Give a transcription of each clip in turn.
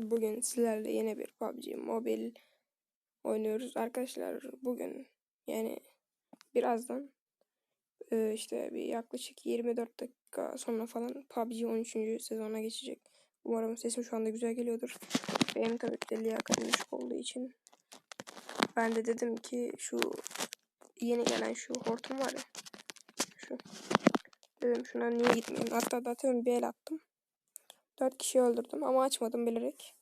Bugün sizlerle yeni bir PUBG Mobile oynuyoruz arkadaşlar. Bugün yani birazdan e, işte bir yaklaşık 24 dakika sonra falan PUBG 13. sezona geçecek. Umarım sesim şu anda güzel geliyordur. Benim tabii ki liyakatim olduğu için ben de dedim ki şu yeni gelen şu hortum var ya şu dedim şuna niye gitmeyeyim. Hatta zaten bir el attım. Dört kişi öldürdüm ama açmadım bilerek.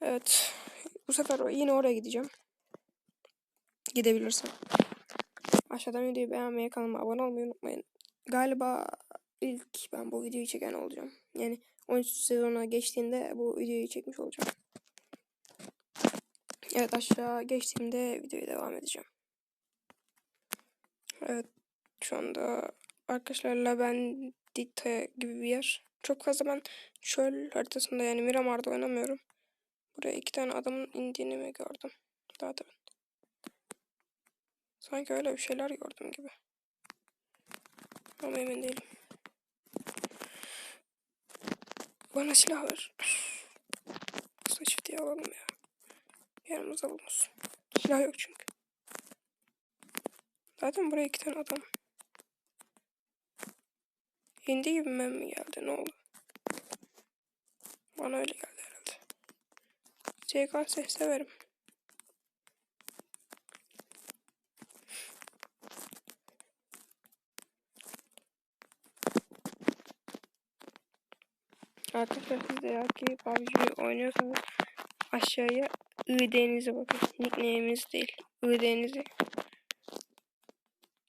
Evet. Bu sefer yine oraya gideceğim. Gidebilirsem. Aşağıdan videoyu beğenmeyi, kanalıma abone olmayı unutmayın. Galiba ilk ben bu videoyu çeken olacağım. Yani 13 sezona geçtiğinde bu videoyu çekmiş olacağım. Evet aşağı geçtiğimde videoya devam edeceğim. Evet şu anda arkadaşlarla ben Dita gibi bir yer. Çok fazla ben çöl haritasında yani Miramar'da oynamıyorum. Buraya iki tane adamın indiğini mi gördüm? Daha da ben. Sanki öyle bir şeyler gördüm gibi. Ama emin değilim. Bana silah ver. Aslında çiftiyi alalım ya. Yanımızda bulunsun. Silah yok çünkü. Zaten buraya iki tane adam. İndi gibi mi geldi ne oldu? Bana öyle geldi herhalde. CKS severim. Arkadaşlar siz de eğer ki PUBG oynuyorsanız aşağıya ID'nize bakın. Nickname'iniz değil. ID'nizi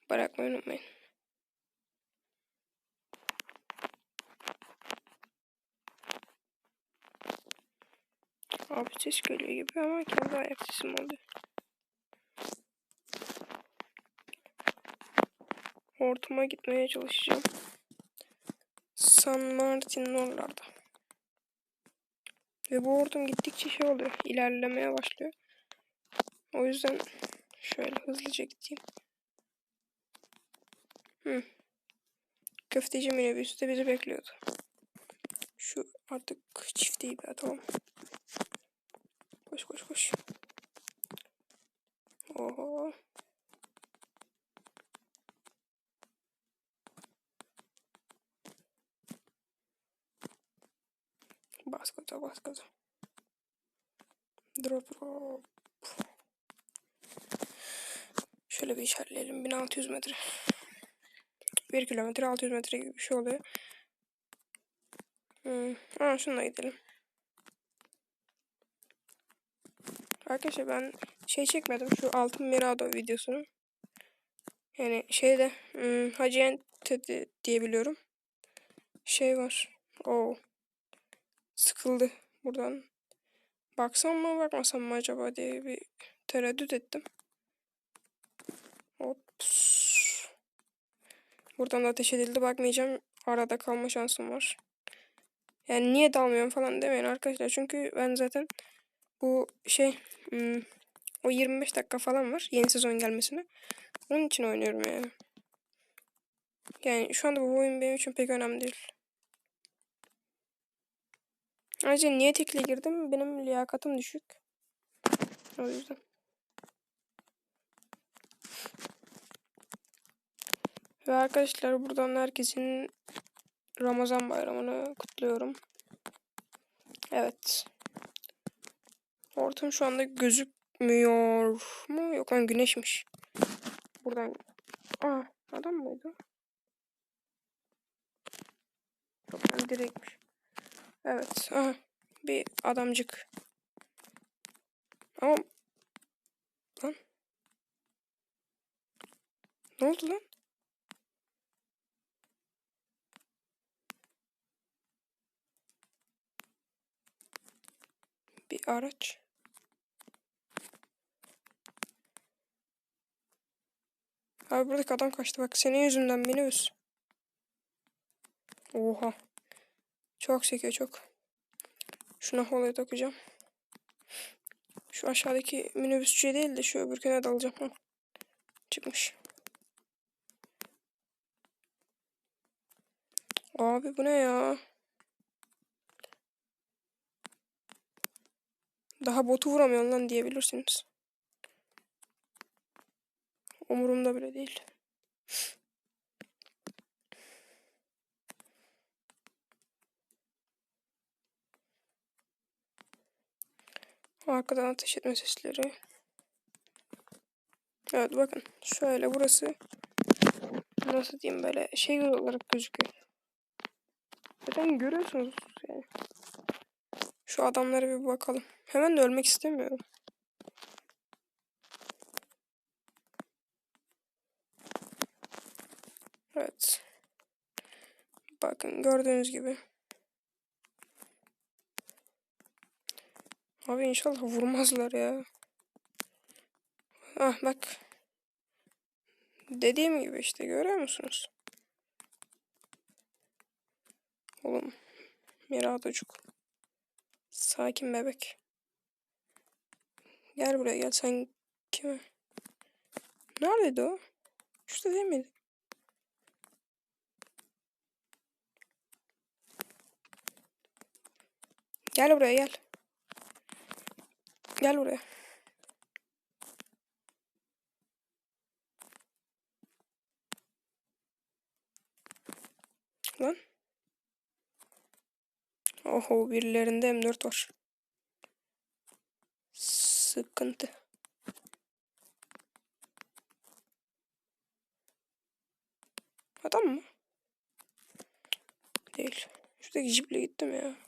bırakmayı unutmayın. Abi ses geliyor gibi ama kendi ayak sesim oldu. Hortuma gitmeye çalışacağım. San Martin'in oralarda. Ve bu hortum gittikçe şey oluyor. ilerlemeye başlıyor. O yüzden şöyle hızlıca gideyim. Hı. Köfteci minibüs de bizi bekliyordu. Şu artık çifteyi bir atalım. Bas gaza bas gaza. Drop drop. Şöyle bir işaretleyelim. 1600 metre. 1 kilometre 600 metre gibi bir şey oluyor. Hmm. Aa, şununla gidelim. Arkadaşlar ben şey çekmedim şu altın Mirado videosunu. Yani şeyde hmm, Hacı Ente diyebiliyorum. Şey var. O sıkıldı buradan. Baksam mı bakmasam mı acaba diye bir tereddüt ettim. Ops. Buradan da ateş edildi bakmayacağım. Arada kalma şansım var. Yani niye dalmıyorum falan demeyin arkadaşlar. Çünkü ben zaten bu şey hmm, o 25 dakika falan var yeni sezon gelmesine. Onun için oynuyorum yani. Yani şu anda bu oyun benim için pek önemli değil. Ayrıca niye tekle girdim? Benim liyakatım düşük. O yüzden. Ve arkadaşlar buradan herkesin Ramazan bayramını kutluyorum. Evet. Ortam şu anda gözükmüyor mu? Yok lan güneşmiş. Buradan. Aa adam mıydı? Yok lan direktmiş. Evet. Aha. Bir adamcık. Ama lan. Ne oldu lan? Bir araç. Abi buradaki adam kaçtı bak senin yüzünden minibüs. Oha. Çok sekiyor çok. Şuna holaya takacağım. Şu aşağıdaki minibüsçüye değil de şu öbürküne dalacağım. Hı. Çıkmış. Abi bu ne ya? Daha botu vuramıyorsun lan diyebilirsiniz. Umurumda bile değil. Arkadan ateş etme sesleri. Evet bakın şöyle burası nasıl diyeyim böyle şey olarak gözüküyor. Zaten görüyorsunuz yani. Şu adamlara bir bakalım. Hemen de ölmek istemiyorum. Evet. Bakın gördüğünüz gibi. Abi inşallah vurmazlar ya. Ah bak. Dediğim gibi işte görüyor musunuz? Oğlum. Miradocuk. Sakin bebek. Gel buraya gel sen kime? Neredeydi o? Şurada değil miydi? Gel buraya gel. Gel buraya. Lan. Oho birilerinde M4 var. Sıkıntı. Adam mı? Değil. Şuradaki jiple gittim ya.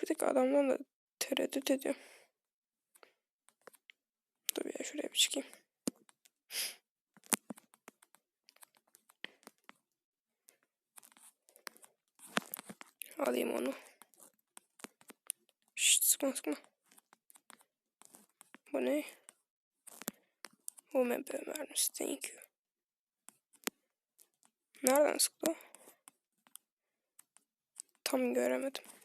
Şuradaki adamdan da tereddüt ediyorum. Dur ya şuraya bir çıkayım. Alayım onu. Şşt sıkma sıkma. Bu ne? UMP mermisi. Thank you. Nereden sıktı? Tam göremedim.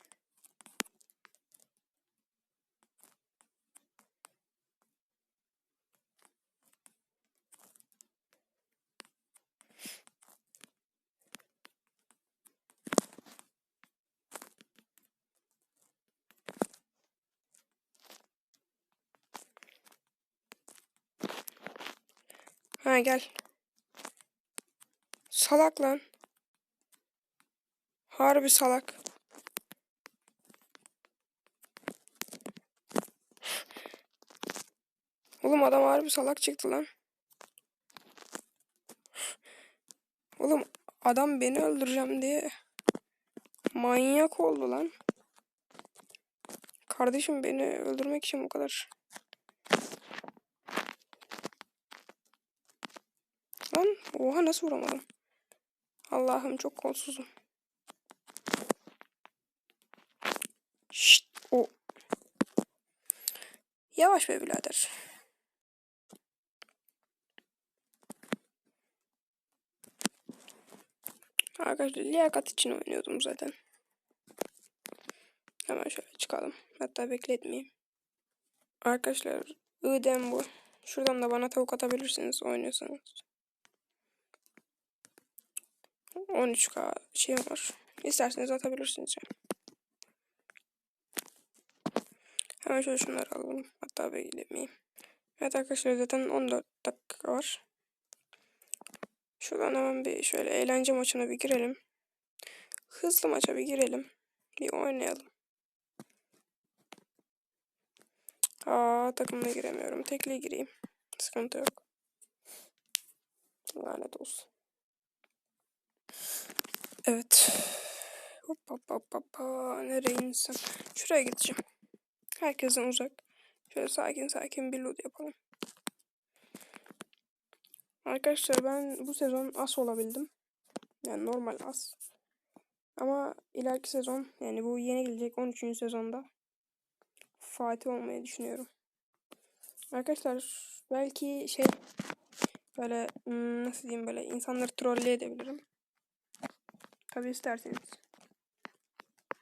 Ha gel. Salak lan. Harbi salak. Oğlum adam harbi salak çıktı lan. Oğlum adam beni öldüreceğim diye manyak oldu lan. Kardeşim beni öldürmek için bu kadar Lan oha nasıl vuramadım? Allah'ım çok kolsuzum. Şşt o. Yavaş be birader. Arkadaşlar liyakat için oynuyordum zaten. Hemen şöyle çıkalım. Hatta bekletmeyeyim. Arkadaşlar ıdem bu. Şuradan da bana tavuk atabilirsiniz oynuyorsanız. 13k şey var. İsterseniz atabilirsiniz yani. Hemen şöyle şunları alalım. Hatta beklemeyeyim. Evet arkadaşlar zaten 14 dakika var. Şuradan hemen bir şöyle eğlence maçına bir girelim. Hızlı maça bir girelim. Bir oynayalım. Aa takımına giremiyorum. Tekliğe gireyim. Sıkıntı yok. Lanet olsun. Evet. Hop hop hop hop. Nereye insem? Şuraya gideceğim. Herkesten uzak. Şöyle sakin sakin bir loot yapalım. Arkadaşlar ben bu sezon as olabildim. Yani normal as. Ama ileriki sezon yani bu yeni gelecek 13. sezonda Fatih olmayı düşünüyorum. Arkadaşlar belki şey böyle hmm, nasıl diyeyim böyle insanları trolleyebilirim. Tabi isterseniz.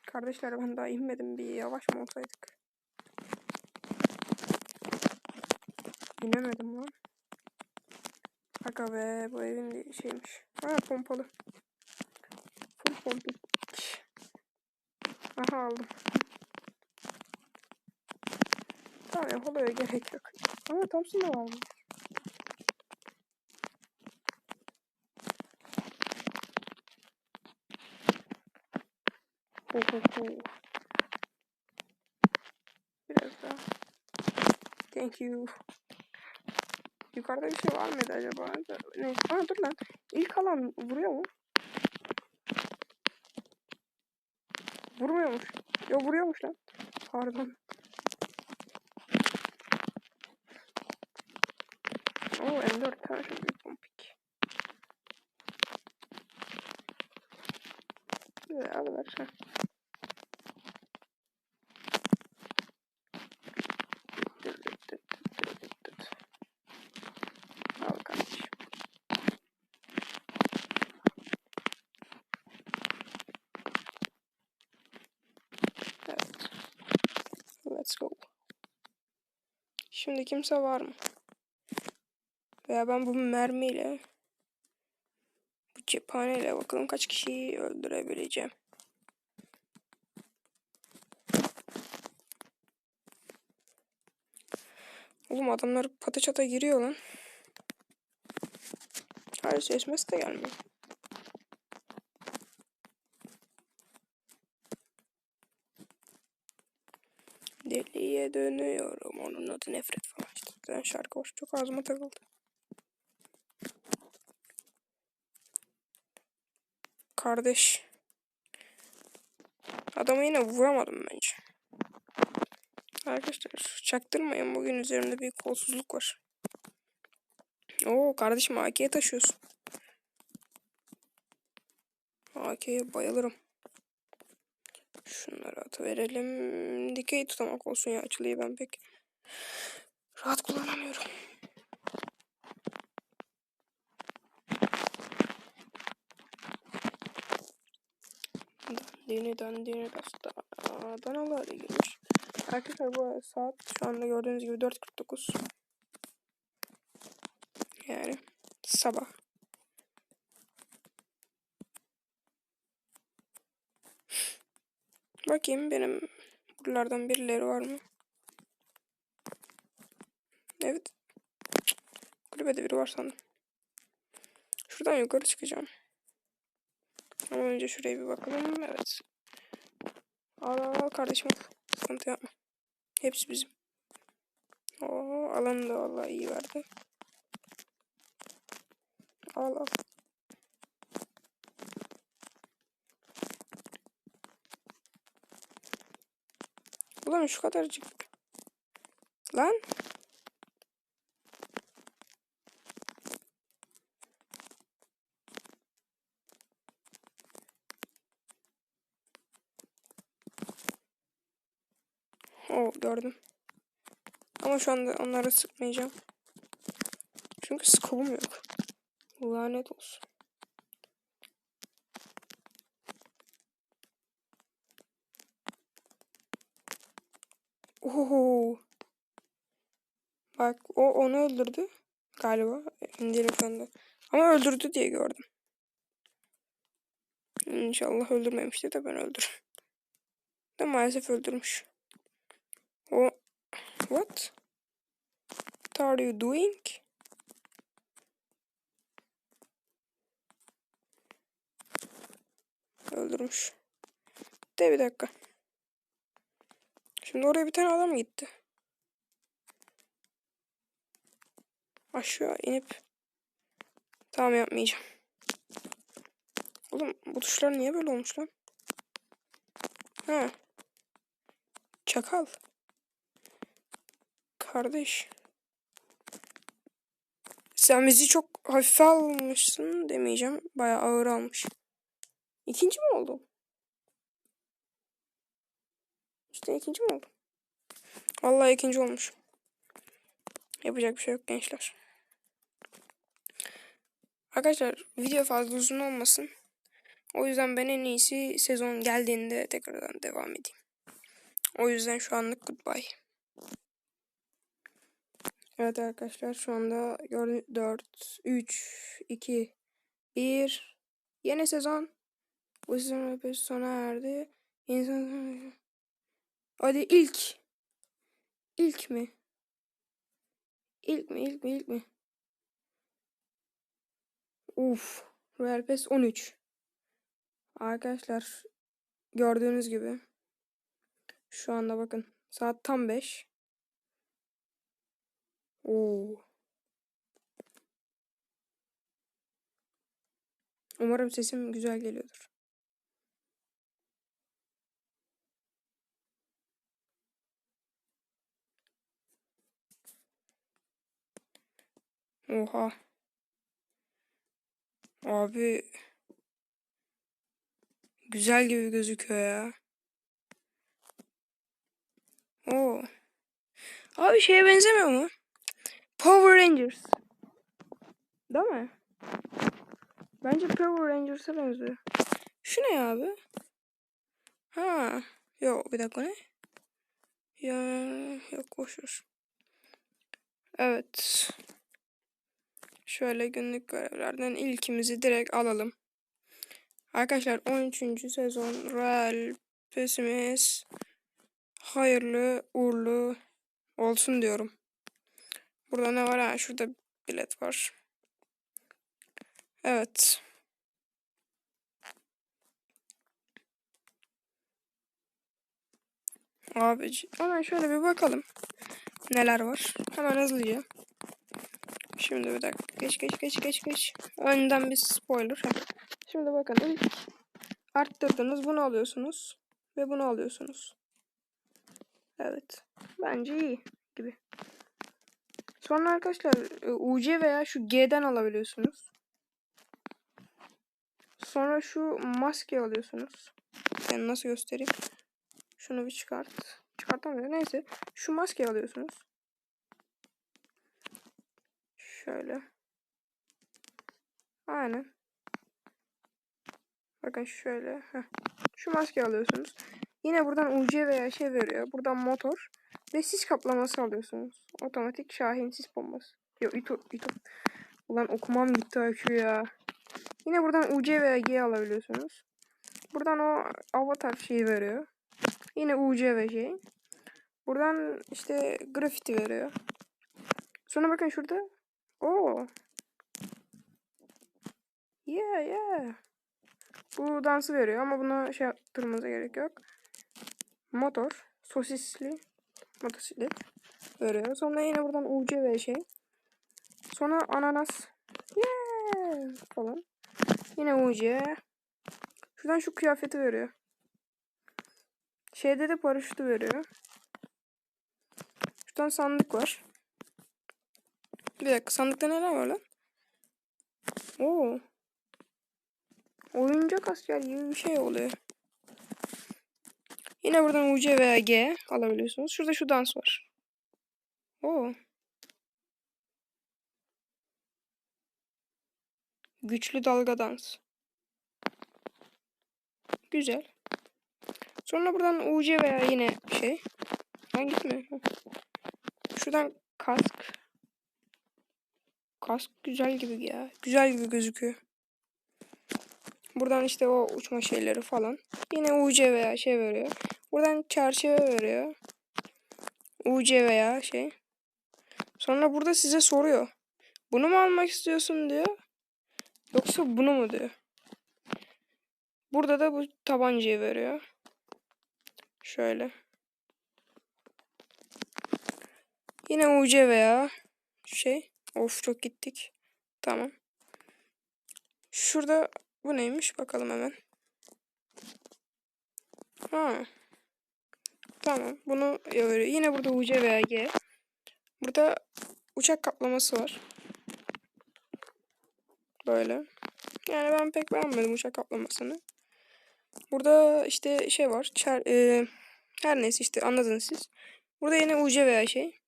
Kardeşler ben daha inmedim bir yavaş mı olsaydık. İnemedim lan. Aga be bu evin şeymiş. Ha pompalı. Full pompik. Aha aldım. Tamam ya Holo'ya gerek yok. Ama Thompson da var Ho. Biraz daha. Thank you. Yukarıda bir şey var mıydı acaba? Neyse. Aa dur lan. İlk alan vuruyor mu? Vurmuyormuş. Yo vuruyormuş lan. Pardon. Oo M4 tane çok büyük pompik. Güzel alıver sen. Al kardeşim. Evet. Let's go. Şimdi kimse var mı? Veya ben bu mermiyle bu cephaneyle bakalım kaç kişiyi öldürebileceğim. Oğlum adamlar pata çata giriyor lan. Hayır ses mes de gelmiyor. Deliye dönüyorum. Onun adı nefret falan işte. Ben şarkı hoş çok ağzıma takıldı. Kardeş. Adamı yine vuramadım bence. Arkadaşlar çaktırmayın bugün üzerimde bir kolsuzluk var. Oo kardeşim AK'ye taşıyorsun. AK'ye bayılırım. Şunları atıverelim. Dikey tutamak olsun ya açılıyı ben pek rahat kullanamıyorum. Dandini dandini dasta. Danalar girmiş. Arkadaşlar bu saat şu anda gördüğünüz gibi 4.49. Yani sabah. Bakayım benim buralardan birileri var mı? Evet. Kulübede biri var sandım. Şuradan yukarı çıkacağım. Ama önce şuraya bir bakalım. Evet. Al al kardeşim. Sıkıntı yapma. Hepsi bizim. Oo alanı da vallahi iyi verdi. Al al. Ulan şu kadarcık. Lan. Oo gördüm. Ama şu anda onları sıkmayacağım. Çünkü skobum yok. Lanet olsun. Oho. Bak o onu öldürdü. Galiba. Şu anda. Ama öldürdü diye gördüm. İnşallah öldürmemişti de ben öldürürüm. De maalesef öldürmüş. O What? Are you doing? Öldürmüş. De bir dakika. Şimdi oraya bir tane adam gitti. Aşağı inip tamam yapmayacağım. Oğlum bu tuşlar niye böyle olmuş lan? Ha. Çakal. Kardeş. Sen bizi çok hafife almışsın demeyeceğim. Bayağı ağır almış. İkinci mi oldum? İşte ikinci mi oldum? Vallahi ikinci olmuş. Yapacak bir şey yok gençler. Arkadaşlar video fazla uzun olmasın. O yüzden ben en iyisi sezon geldiğinde tekrardan devam edeyim. O yüzden şu anlık goodbye. Evet arkadaşlar şu anda 4, 3, 2, 1. Yeni sezon. Bu sezon sona erdi. İnsan... Hadi ilk. İlk mi? İlk mi? İlk mi? İlk mi? Uf. Royal Pass 13. Arkadaşlar gördüğünüz gibi şu anda bakın saat tam 5. Oo. Umarım sesim güzel geliyordur. Oha. Abi güzel gibi gözüküyor ya. Oo. Abi şeye benzemiyor mu? Power Rangers. Değil mi? Bence Power Rangers'a benziyor. Şu ne abi? Ha. Yok bir dakika ne? Ya yok boşver. Evet. Şöyle günlük görevlerden ilkimizi direkt alalım. Arkadaşlar 13. sezon Real Pesimiz hayırlı uğurlu olsun diyorum. Burada ne var? Ha, şurada bilet var. Evet. Abi hemen şöyle bir bakalım. Neler var. Hemen hızlıca. Şimdi bir dakika. Geç geç geç geç geç. Önden bir spoiler. Şimdi bakın ilk arttırdınız. Bunu alıyorsunuz. Ve bunu alıyorsunuz. Evet. Bence iyi gibi. Sonra arkadaşlar e, UC veya şu G'den alabiliyorsunuz. Sonra şu maske alıyorsunuz. Ben nasıl göstereyim? Şunu bir çıkart. Çıkartamıyorum. Neyse. Şu maske alıyorsunuz. Şöyle. Aynen. Bakın şöyle. Heh. Şu maske alıyorsunuz. Yine buradan UC veya şey veriyor. Buradan motor. Ve sis kaplaması alıyorsunuz. Otomatik Şahin sis bombası. Yok YouTube. YouTube. Ulan okumam gitti IQ ya. Yine buradan UC veya G alabiliyorsunuz. Buradan o avatar şeyi veriyor. Yine UC ve şey. Buradan işte grafiti veriyor. Sonra bakın şurada. Oo. Yeah yeah. Bu dansı veriyor ama buna şey yaptırmanıza gerek yok. Motor. Sosisli. Motosiklet. Veriyor. Sonra yine buradan UC ve şey. Sonra ananas. Yeah. Falan. Yine UC. Şuradan şu kıyafeti veriyor. Şeyde de paraşütü veriyor. Şuradan sandık var. Bir dakika sandıkta neler var lan? Oo. Oyuncak asker gibi bir şey oluyor. Yine buradan UC veya G alabiliyorsunuz. Şurada şu dans var. Oo. Güçlü dalga dans. Güzel. Sonra buradan UC veya yine şey. Ben gitme. Şuradan kask. Kask güzel gibi ya. Güzel gibi gözüküyor. Buradan işte o uçma şeyleri falan. Yine UC veya şey veriyor. Buradan çerçeve veriyor. UC veya şey. Sonra burada size soruyor. Bunu mu almak istiyorsun diyor. Yoksa bunu mu diyor. Burada da bu tabancayı veriyor. Şöyle. Yine UC veya şey. Of çok gittik. Tamam. Şurada bu neymiş bakalım hemen. Ha. Tamam. Bunu. Yine burada UC veya G. Burada uçak kaplaması var. Böyle. Yani ben pek beğenmedim uçak kaplamasını. Burada işte şey var. Çer, e, her neyse işte anladınız siz. Burada yine UC veya şey.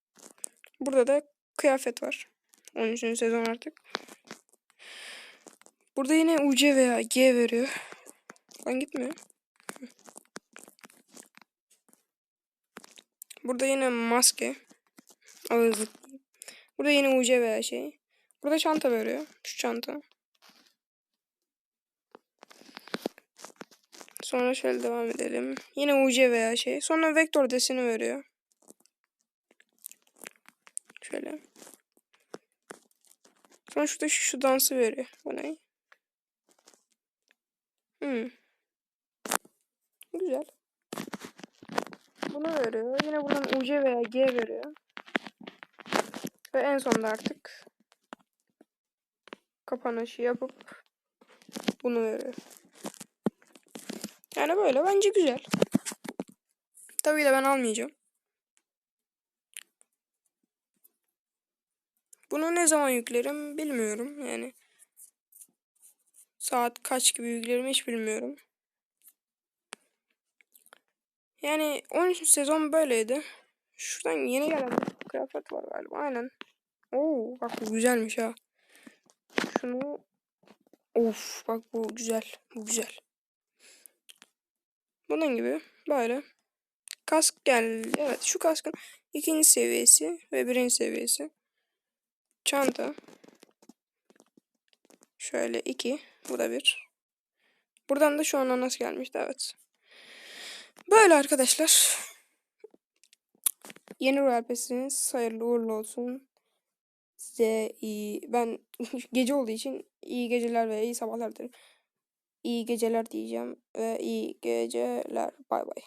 Burada da kıyafet var. 13. sezon artık. Burada yine UC veya G veriyor. Lan gitmiyor. Burada yine maske. Burada yine UC veya şey. Burada çanta veriyor. Şu çanta. Sonra şöyle devam edelim. Yine UC veya şey. Sonra vektör deseni veriyor. Şöyle. Sonra şurada şu, şu dansı veriyor. Bu ne? Hmm. Güzel. Bunu veriyor. Yine buradan UC veya G veriyor. Ve en sonunda artık kapanışı yapıp bunu veriyor. Yani böyle bence güzel. Tabii de ben almayacağım. Bunu ne zaman yüklerim bilmiyorum yani. Saat kaç gibi yüklerim hiç bilmiyorum. Yani 13. sezon böyleydi. Şuradan yeni gelen kıyafet var galiba. Aynen. Oo bak bu güzelmiş ha. Şunu Of bak bu güzel. Bu güzel. Bunun gibi böyle. Kask geldi. Evet şu kaskın ikinci seviyesi ve birinci seviyesi. Çanta. Şöyle iki. Bu da bir. Buradan da şu an nasıl gelmişti evet. Böyle arkadaşlar. Yeni Royal Pass'iniz hayırlı uğurlu olsun. Size iyi. Ben gece olduğu için iyi geceler ve iyi sabahlar dilerim. İyi geceler diyeceğim ve iyi geceler. Bay bay.